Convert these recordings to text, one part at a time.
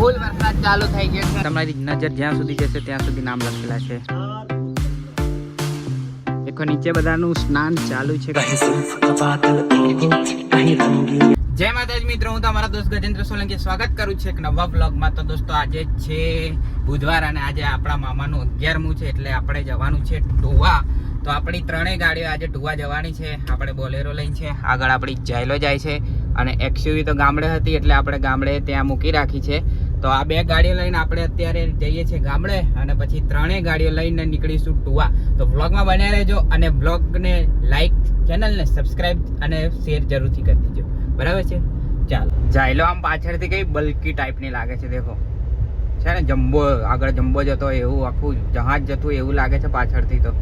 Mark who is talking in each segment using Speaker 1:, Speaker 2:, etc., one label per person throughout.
Speaker 1: ફૂલ વરસાદ ચાલુ થઈ ગયો છે. તમારી નજર જ્યાં સુધી જશે ત્યાં સુધી નામ લખેલા છે. દેખો નીચે બધાનું સ્નાન ચાલુ છે. જય માતાજી મિત્રો હું તમારા દોસ્ત ગજેન્દ્ર સોલંકી સ્વાગત કરું છું એક નવા બ્લોગમાં તો દોસ્તો આજે છે બુધવાર અને આજે આપણા મામાનું અગિયારમું છે એટલે આપણે જવાનું છે ટુવા. તો આપણી ત્રણેય ગાડીઓ આજે ટુવા જવાની છે. આપણે બોલેરો લઈને છે આગળ આપણી જાયલો જાય છે. અને એક્સયુવી તો ગામડે હતી એટલે આપણે ગામડે ત્યાં મૂકી રાખી છે. તો આ બે ગાડીઓ લઈને આપણે અત્યારે જઈએ છીએ ગામડે અને પછી ત્રણેય ગાડીઓ લઈને નીકળીશું ટુવા. તો વ્લોગમાં બન્યા રહેજો અને વ્લોગને લાઈક, ચેનલને સબસ્ક્રાઈબ અને શેર જરૂરથી કરી દેજો. બરાબર છે? ચાલો. જાયલો આમ પાછળથી કઈ બલ્કી ટાઈપની લાગે છે, દેખો. છે ને, જમ્બો, આગળ જમ્બો જતો એવું, આખું જહાજ જતું એવું લાગે છે પાછળથી તો.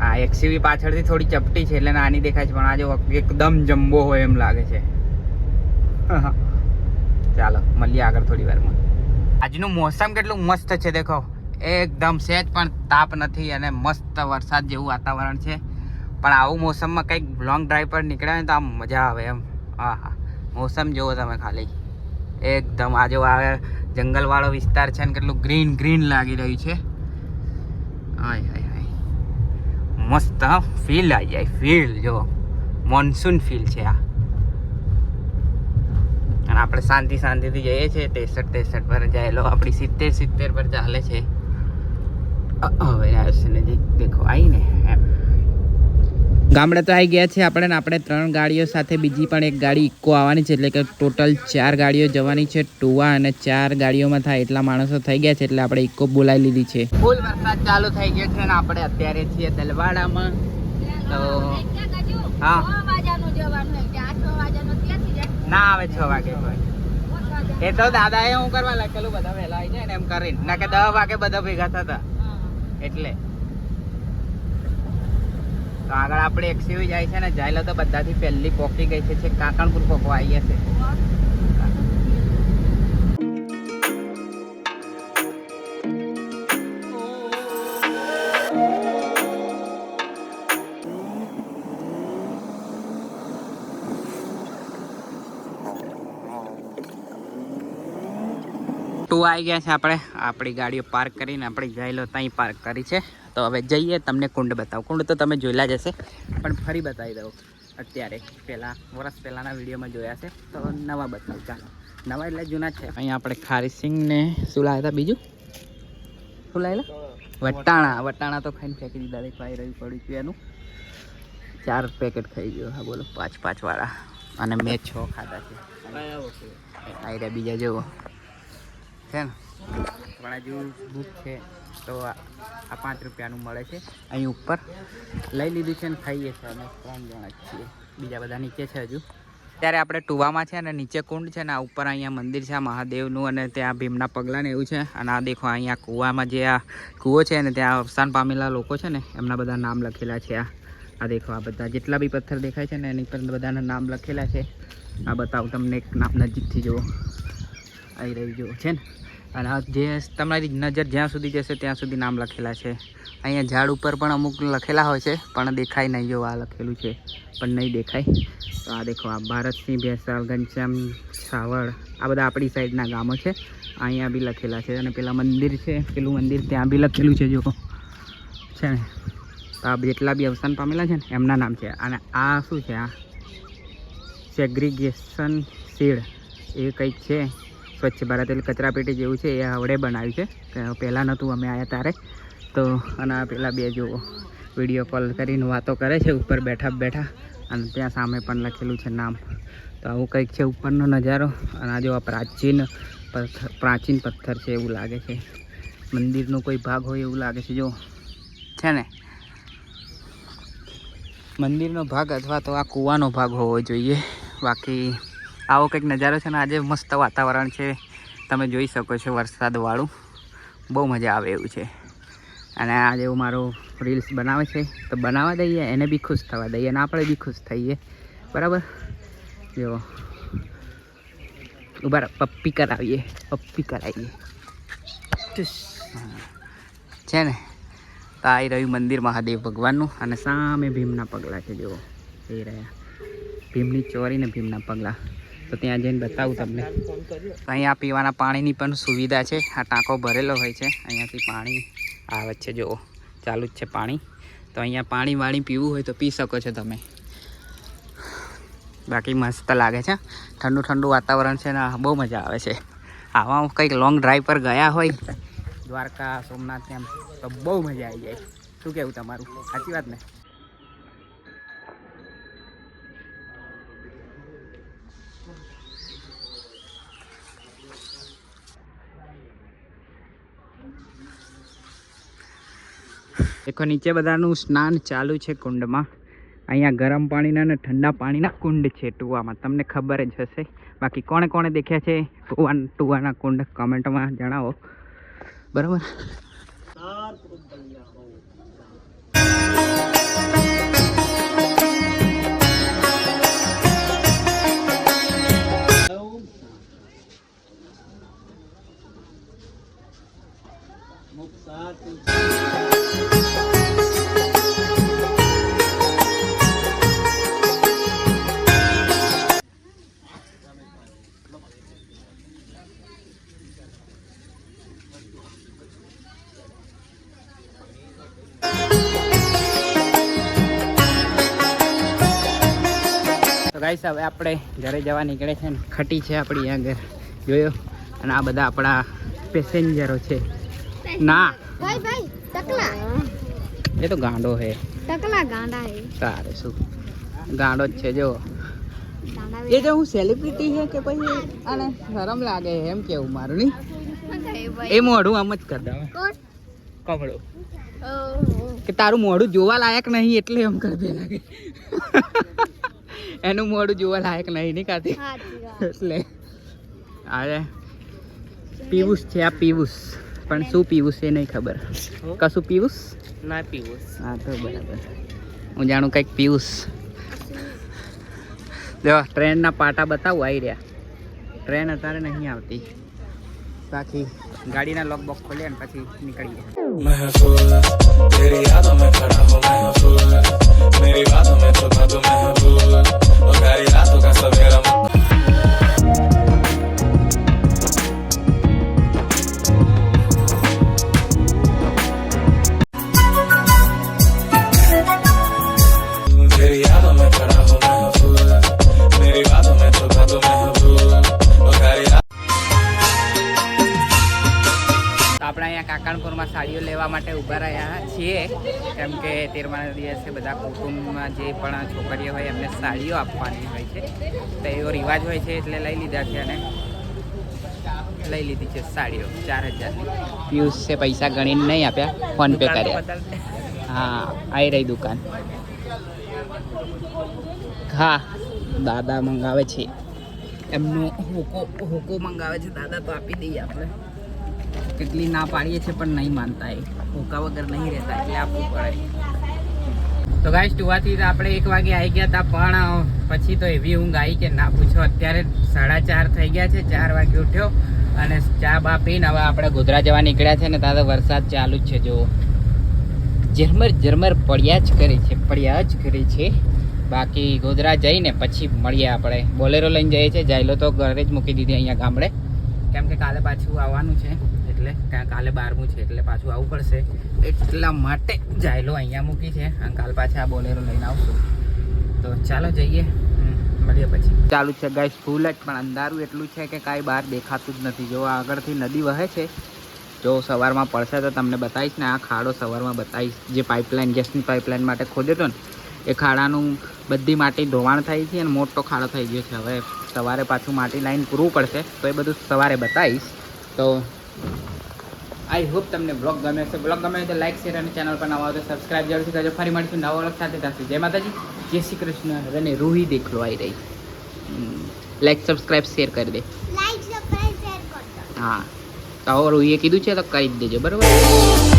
Speaker 1: આ એક્સીવી પાછળથી થોડી ચપટી છે, એટલે નાની દેખાય છે, પણ આજે એકદમ જમ્બો હોય એમ લાગે છે. ચાલો, મળીએ આગળ થોડી વારમાં. આજનું મોસમ કેટલું મસ્ત છે, દેખો. એકદમ સહેજ પણ તાપ નથી અને મસ્ત વરસાદ જેવું વાતાવરણ છે. પણ આવું મોસમમાં કંઈક લોંગ ડ્રાઈવ પર નીકળ્યા ને તો આમ મજા આવે એમ. હા હા મોસમ જુઓ તમે ખાલી. એકદમ આજે આ જંગલવાળો વિસ્તાર છે ને કેટલું ગ્રીન ગ્રીન લાગી રહ્યું છે. હાય હાય હાય મસ્ત ફીલ આવી જાય ફીલ જો. મોન્સૂન ફીલ છે આ. અને આપણે શાંતિ શાંતિથી જઈએ છીએ. ત્રેસઠ ત્રેસઠ પર જાયેલો, આપણી સિત્તેર સિત્તેર પર ચાલે છે. હવે આવશે ને જે દેખો આવીને એમ. ગામડે તો આવી ગયા છે આપણે ને આપણે ત્રણ ગાડીઓ સાથે, બીજી પણ એક ગાડી ઇક્કો આવવાની છે, એટલે કે ટોટલ ચાર ગાડીઓ જવાની છે, ટુવા અને ચાર ગાડીઓમાં થાય એટલા માણસો થઈ ગયા છે, એટલે આપણે ઇક્કો બોલાવી લીધી છે. ફૂલ વરસાદ ચાલુ થઈ ગયો છે ને આપણે અત્યારે છીએ દલવાડામાં. તો, હા. ના આવે છ વાગે એ તો દાદા એ હું કરવા લખેલું, બધા વહેલા આવી જાય ને એમ કરીને. ના કે દસ વાગે બધા ભેગા થતા. એટલે. તો આગળ આપણે એક્સયુવી જાય છે ને જાયલો તો બધાથી પહેલી પોકી ગઈ છે કાકણપુર પોકવા આવી છે. ટુ આવી ગયા છે આપણે. આપણી ગાડીઓ પાર્ક કરીને આપણી જાયલો ત્યાં પાર્ક કરી છે. તો હવે જઈએ તમને કુંડ બતાવું. કુંડ તો તમે જોયેલા જ હશે પણ ફરી બતાવી દઉં. અત્યારે પહેલાં વર્ષ પહેલાંના વિડીયોમાં જોયા છે. તો નવા બતાવું. ચાલો. નવા એટલે જૂના છે. અહીંયા આપણે ખારી સિંગને શું લાવ્યા હતા બીજું? શું લાવેલા વટાણા. વટાણા તો ખાઈને ફેંકી દીધા. દેખો રહ્યું પડ્યું છે એનું. ચાર પેકેટ ખાઈ ગયો. હા બોલો. પાંચ પાંચવાળા અને મેં છ ખાધા છે. આવી. રહ્યા બીજા જુઓ. છે ને? પણ હજુ બુક છે, તો આ પાંચ રૂપિયાનું મળે છે. અહીં ઉપર લઈ લીધું છે ને ખાઈએ છીએ અમે, ત્રણ જણા છીએ. બીજા બધા નીચે છે હજુ. ત્યારે આપણે ટુવામાં છે અને નીચે કુંડ છે ને, આ ઉપર અહીંયા મંદિર છે મહાદેવનું અને ત્યાં ભીમના પગલાં ને એવું છે. અને આ દેખો અહીંયા કૂવામાં જે આ કૂવો છે ને, ત્યાં અવસાન પામેલા લોકો છે ને, એમના બધા નામ લખેલા છે આ. આ દેખો, આ બધા જેટલા બી પથ્થર દેખાય છે ને, એની પર બધાના નામ લખેલા છે. આ બતાવું તમને એક નામ નજીકથી જુઓ. આવી રહ્યું જુઓ છે ને? અને જે તમારી નજર જ્યાં સુધી જશે ત્યાં સુધી નામ લખેલા છે. અહીંયા ઝાડ ઉપર પણ અમુક લખેલા હોય છે, પણ દેખાય નહીં જો આ લખેલું છે. પણ નહીં દેખાય. તો આ દેખો, આ ભારતસિંહ ભેસાલ ઘનશ્યામ સાવળ આ બધા આપણી સાઈડના ગામો છે. અહીંયા બી લખેલા છે અને પેલા મંદિર છે, પેલું મંદિર ત્યાં બી લખેલું છે જો. છે ને? તો આ જેટલા બી અવસાન પામેલા છે ને, એમના નામ છે. અને આ શું છે આ? સેગ્રીગેશન શીડ એ કંઈક છે. સ્વચ્છ ભારત એટલે કચરાપેટી જેવું છે, એ આવડે બનાવ્યું છે. પહેલાં નહોતું, અમે આવ્યા ત્યારે. તો અને આ પેલા બે જુઓ વીડિયો કોલ કરીને વાતો કરે છે, ઉપર બેઠા બેઠા. અને ત્યાં સામે પણ લખેલું છે નામ. તો આવું કંઈક છે ઉપરનો નજારો. અને આ જો આ પ્રાચીન પથ્થર પ્રાચીન પથ્થર છે એવું લાગે છે. મંદિરનો કોઈ ભાગ હોય એવું લાગે છે, જો. છે ને? મંદિરનો ભાગ અથવા તો આ કૂવાનો ભાગ હોવો જોઈએ. બાકી આવો કંઈક નજારો છે ને આજે મસ્ત વાતાવરણ છે. તમે જોઈ શકો છો વરસાદવાળું બહુ મજા આવે એવું છે. અને આજે એવું મારો રીલ્સ બનાવે છે તો બનાવવા દઈએ એને બી ખુશ થવા દઈએ અને આપણે બી ખુશ થઈએ. બરાબર? જો. ઊભા પપ્પી કરાવીએ પપ્પી કરાવીએ. હા. છે ને? તો આ રહ્યું મંદિર મહાદેવ ભગવાનનું અને સામે ભીમના પગલાં છે જુઓ. એ રહ્યા. ભીમની ચોરી ને ભીમના પગલાં. તો ત્યાં જઈને બતાવું તમને. અહીંયા પીવાના પાણીની પણ સુવિધા છે. આ ટાંકો ભરેલો હોય છે. અહીંયાથી પાણી આવે છે. જુઓ, ચાલુ જ છે પાણી. તો અહીંયા પાણી વાણી પીવું હોય તો પી શકો છો તમે. બાકી મસ્ત લાગે છે. ઠંડુ ઠંડુ વાતાવરણ છે ને બહુ મજા આવે છે. આવા કંઈક લોંગ ડ્રાઈવ પર ગયા હોય, દ્વારકા, સોમનાથ એમ, તો બહુ મજા આવી જાય. શું કેવું તમારું? સાચી વાત ને? દેખો, નીચે બધાનું સ્નાન ચાલુ છે કુંડમાં. અહીંયા ગરમ પાણીના અને ઠંડા પાણીના કુંડ છે ટુવામાં. તમને ખબર જ હશે. બાકી કોણે કોણે દેખ્યા છે? ટુવા ટુવાના કુંડ કમેન્ટમાં જણાવો. બરાબર? ગાઈસ હવે આપણે ઘરે જવા નીકળે છે ને, ખટી છે આપણી આગળ. જોયો? અને આ બધા આપણા પેસેન્જરો છે. ના.
Speaker 2: ભાઈ ભાઈ ટકલા
Speaker 1: એ તો ગાંડો હે.
Speaker 2: ટકલા ગાંડા હે.
Speaker 1: તારે શું? ગાંડો જ છે જો. એ જો હું સેલિબ્રિટી હે કે પછી આને શરમ લાગે એમ કેવું મારું નહીં? એ મોઢું આમ જ કર દઉં
Speaker 2: કોણ?
Speaker 1: કે તારું મોઢું જોવા લાયક નહીં એટલે એમ કરી દે લાગે. એનું મોઢું જોવા લાયક નહીં નહીં કાતી? એટલે. અરે પીવુસ છે આ પીવુસ પણ શું પીવું છે નહીં ખબર કશું પીવું
Speaker 3: ના પીવું
Speaker 1: હા તો બરાબર હું જાણું કંઈક પીવું જો ટ્રેનના પાટા બતાવું આવી રહ્યા ટ્રેન અત્યારે નહીં આવતી બાકી ગાડીના લોક બોક ખોલે અને પછી
Speaker 4: નીકળી ગયા મેરી બાતો મેં છુપા
Speaker 1: તું મહેબૂબ ઓ ગાડી રાતો કા સવેરા ઊભા રહ્યા છીએ. કેમ કે તેરમાના દિવસે બધા કુટુંબમાં જે પણ છોકરીઓ હોય એમને સાડીઓ આપવાની હોય છે. તો એવો રિવાજ હોય છે એટલે લઈ લીધા છે અને લઈ લીધી છે સાડીઓ ચાર હજારની. પિયુષ છે પૈસા ગણીને નહીં આપ્યા. ફોન પે કર્યા. હા આવી રહી દુકાન. હા દાદા મંગાવે છે. એમનો હુકો હુકો મંગાવે છે દાદા તો આપી દઈએ આપણે. કેટલી ના પાડીએ છે પણ નહીં માનતા એ. ભૂકા વગર નહીં રહેતા એટલે આપવું પડે. તો ગાઈશ ટુવાથી આપણે એક વાગે આવી ગયા હતા પણ પછી તો એવી ઊંઘ આવી કે ના પૂછો. અત્યારે સાડા ચાર થઈ ગયા છે, ચાર વાગે ઉઠ્યો અને ચા બા પીને હવે આપણે ગોધરા જવા નીકળ્યા છે ને ત્યાં તો વરસાદ ચાલુ જ છે જો ઝરમર ઝરમર પડ્યા જ કરે છે, પડ્યા જ કરે છે. બાકી ગોધરા જઈને પછી મળીએ આપણે. બોલેરો લઈને જઈએ છીએ, જાયલો તો ઘરે જ મૂકી દીધી અહીંયા ગામડે. કેમ કે કાલે પાછું આવવાનું છે. એટલે ત્યાં કાલે બારમું છે, એટલે પાછું આવવું પડશે. એટલા માટે જાયલો અહીંયા મૂકી છે. અને કાલ પાછા આ બોલેરો લઈને આવશું. તો ચાલો જઈએ. મળીએ પછી. ચાલુ છે ગાઈસ ફૂલ જ, પણ અંધારું એટલું છે કે કાંઈ બહાર દેખાતું જ નથી. જો આગળથી નદી વહે છે, જો સવારમાં પડશે તો તમને બતાવીશ ને આ ખાડો સવારમાં બતાવીશ. જે પાઇપલાઇન ગેસની પાઇપલાઇન માટે ખોદ્યો હતો ને, એ ખાડાનું બધી માટી ધોવાણ થઈ છે અને મોટો ખાડો થઈ ગયો છે. હવે સવારે પાછું માટી લાઈન પૂરવું પડશે, તો એ બધું સવારે બતાવીશ. તો આઈ હોપ તમને બ્લોગ ગમે છે બ્લોગ ગમે તો લાઈક શેર અને ચેનલ પર નવા હોય તો સબસ્ક્રાઈબ જરૂરથી કરજો. ફરી મળીશું નવા વ્લોગ સાથે. થશે જય માતાજી. જય શ્રી કૃષ્ણ. અને રૂહી દેખલો આવી રહી લાઈક સબસ્ક્રાઈબ શેર કરી દે.
Speaker 2: લાઈક સબસ્ક્રાઇબ શેર કરજો
Speaker 1: હા. તો રૂહીએ કીધું છે તો કરી જ દેજો. બરાબર?